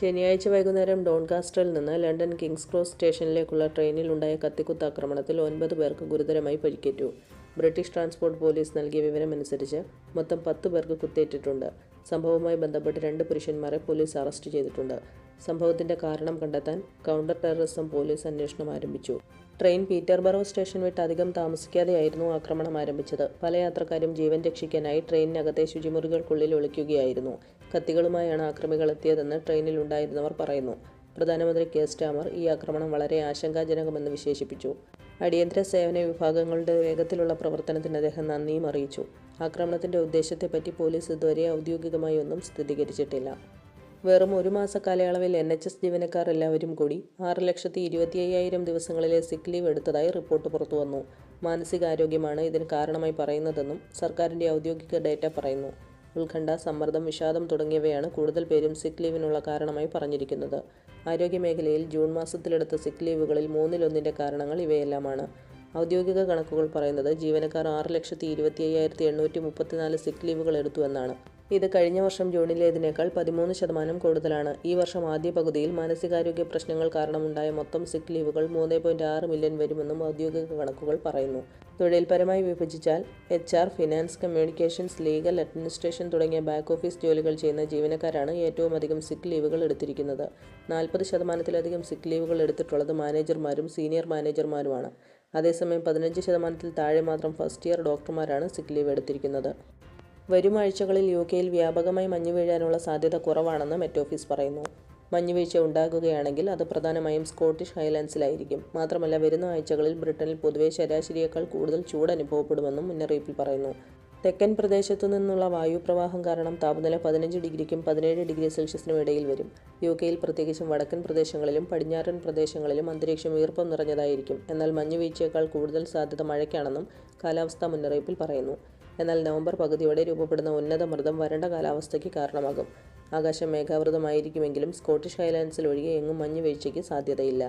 ശനിയാഴ്ച വൈകുന്നേരം ഡോൺകാസ്റ്ററിൽ നിന്ന് ലണ്ടൻ കിങ്സ് ക്രോസ് സ്റ്റേഷനിലേക്കുള്ള ട്രെയിനിൽ ഉണ്ടായ കത്തിക്കുത്ത് ആക്രമണത്തിൽ ഒൻപത് പേർക്ക് ഗുരുതരമായി പരിക്കേറ്റു. ബ്രിട്ടീഷ് ട്രാൻസ്പോർട്ട് പോലീസ് നൽകിയ വിവരമനുസരിച്ച് മൊത്തം പത്ത് പേർക്ക് കുത്തേറ്റിട്ടുണ്ട്. സംഭവവുമായി ബന്ധപ്പെട്ട് രണ്ട് പുരുഷന്മാരെ പോലീസ് അറസ്റ്റ് ചെയ്തിട്ടുണ്ട്. സംഭവത്തിന്റെ കാരണം കണ്ടെത്താൻ കൗണ്ടർ ടെററിസം പോലീസ് അന്വേഷണം ആരംഭിച്ചു. ട്രെയിൻ പീറ്റർബറോ സ്റ്റേഷൻ വിട്ട് അധികം താമസിക്കാതെയായിരുന്നു ആക്രമണം ആരംഭിച്ചത്. പല യാത്രക്കാരും ജീവൻ രക്ഷിക്കാനായി ട്രെയിനിനകത്തെ ശുചിമുറികൾക്കുള്ളിൽ ഒളിക്കുകയായിരുന്നു. കത്തികളുമായാണ് ആക്രമികൾ എത്തിയതെന്ന് ട്രെയിനിൽ ഉണ്ടായിരുന്നവർ പറയുന്നു. പ്രധാനമന്ത്രി കെ. സ്റ്റാമർ ഈ ആക്രമണം വളരെ ആശങ്കാജനകമെന്ന് വിശേഷിപ്പിച്ചു. അടിയന്തര സേവന വിഭാഗങ്ങളുടെ വേഗത്തിലുള്ള പ്രവർത്തനത്തിന് അദ്ദേഹം നന്ദിയും അറിയിച്ചു. ആക്രമണത്തിന്റെ ഉദ്ദേശത്തെപ്പറ്റി പോലീസ് ഇതുവരെ ഔദ്യോഗികമായി ഒന്നും സ്ഥിരീകരിച്ചിട്ടില്ല. വെറും ഒരു മാസ കാലയളവിൽ എൻ. എച്ച്. എസ് ജീവനക്കാർ എല്ലാവരും കൂടി ആറ് ലക്ഷത്തി ഇരുപത്തി അയ്യായിരം ദിവസങ്ങളിലെ സിക്ക് ലീവ് എടുത്തതായി റിപ്പോർട്ട് പുറത്തുവന്നു മാനസികാരോഗ്യമാണ് ഇതിന് കാരണമായി പറയുന്നതെന്നും സർക്കാരിന്റെ ഔദ്യോഗിക ഡേറ്റ പറയുന്നു. ഉത്കണ്ഠ സമ്മർദ്ദം വിഷാദം തുടങ്ങിയവയാണ് കൂടുതൽ പേരും സിക്ക് ലീവിനുള്ള കാരണമായി പറഞ്ഞിരിക്കുന്നത്. ആരോഗ്യമേഖലയിൽ ജൂൺ മാസത്തിലെടുത്ത സിക്ക് ലീവുകളിൽ മൂന്നിലൊന്നിന്റെ കാരണങ്ങൾ ഇവയെല്ലാമാണ്. ഔദ്യോഗിക കണക്കുകൾ പറയുന്നത് ജീവനക്കാർ ആറ് ലക്ഷത്തി ഇരുപത്തി അയ്യായിരത്തി എണ്ണൂറ്റി മുപ്പത്തിനാല് സിക്ക് ലീവുകൾ എടുത്തു എന്നാണ്. ഇത് കഴിഞ്ഞ വർഷം ജൂണിലേതിനേക്കാൾ പതിമൂന്ന് ശതമാനം കൂടുതലാണ്. ഈ വർഷം ആദ്യ പകുതിയിൽ മാനസികാരോഗ്യ പ്രശ്നങ്ങൾ കാരണമുണ്ടായ മൊത്തം സിക്ക് ലീവുകൾ മൂന്ന് പോയിന്റ് ആറ് മില്യൺ വരുമെന്നും ഔദ്യോഗിക കണക്കുകൾ പറയുന്നു. തൊഴിൽപരമായി വിഭജിച്ചാൽ H R finance communications legal administration തുടങ്ങിയ ബാക്ക് ഓഫീസ് ജോലികൾ ചെയ്യുന്ന ജീവനക്കാരാണ് ഏറ്റവും അധികം സിക്ക് ലീവുകൾ എടുത്തിരിക്കുന്നത്. നാൽപ്പത് ശതമാനത്തിലധികം സിക്ക് ലീവുകൾ എടുത്തിട്ടുള്ളത് മാനേജർമാരും സീനിയർ മാനേജർമാരുമാണ് അതേസമയം പതിനഞ്ച് ശതമാനത്തിൽ താഴെ മാത്രം ഫസ്റ്റ് ഇയർ ഡോക്ടർമാരാണ് സിക്ക് ലീവ് എടുത്തിരിക്കുന്നത്. വരും ആഴ്ചകളിൽ യു കെയിൽ വ്യാപകമായി മഞ്ഞു വീഴാനുള്ള സാധ്യത കുറവാണെന്ന് മെറ്റ് ഓഫീസ് പറയുന്നു. മഞ്ഞുവീഴ്ച ഉണ്ടാകുകയാണെങ്കിൽ അത് പ്രധാനമായും സ്കോട്ടിഷ് ഹൈലാൻഡ്സിലായിരിക്കും. മാത്രമല്ല വരുന്ന ആഴ്ചകളിൽ ബ്രിട്ടനിൽ പൊതുവെ ശരാശരിയേക്കാൾ കൂടുതൽ ചൂട് അനുഭവപ്പെടുമെന്നും മുന്നറിയിപ്പിൽ പറയുന്നു. തെക്കൻ പ്രദേശത്തു നിന്നുള്ള വായുപ്രവാഹം കാരണം താപനില പതിനഞ്ച് ഡിഗ്രിക്കും പതിനേഴ് ഡിഗ്രി സെൽഷ്യസിനും ഇടയിൽ വരും. യു കെയിൽ പ്രത്യേകിച്ചും വടക്കൻ പ്രദേശങ്ങളിലും പടിഞ്ഞാറൻ പ്രദേശങ്ങളിലും അന്തരീക്ഷം ഈർപ്പം നിറഞ്ഞതായിരിക്കും. എന്നാൽ മഞ്ഞുവീഴ്ചയേക്കാൾ കൂടുതൽ സാധ്യത മഴയ്ക്കാണെന്നും കാലാവസ്ഥാ മുന്നറിയിപ്പിൽ പറയുന്നു. എന്നാൽ നവംബർ പകുതിയോടെ രൂപപ്പെടുന്ന ഉന്നത മർദ്ദം വരണ്ട കാലാവസ്ഥയ്ക്ക് കാരണമാകും. ആകാശം മേഘാവൃതമായിരിക്കുമെങ്കിലും സ്കോട്ടിഷ് ഹൈലാൻഡ്സിൽ ഒഴികെ എങ്ങും മഞ്ഞുവീഴ്ചയ്ക്ക് സാധ്യതയില്ല.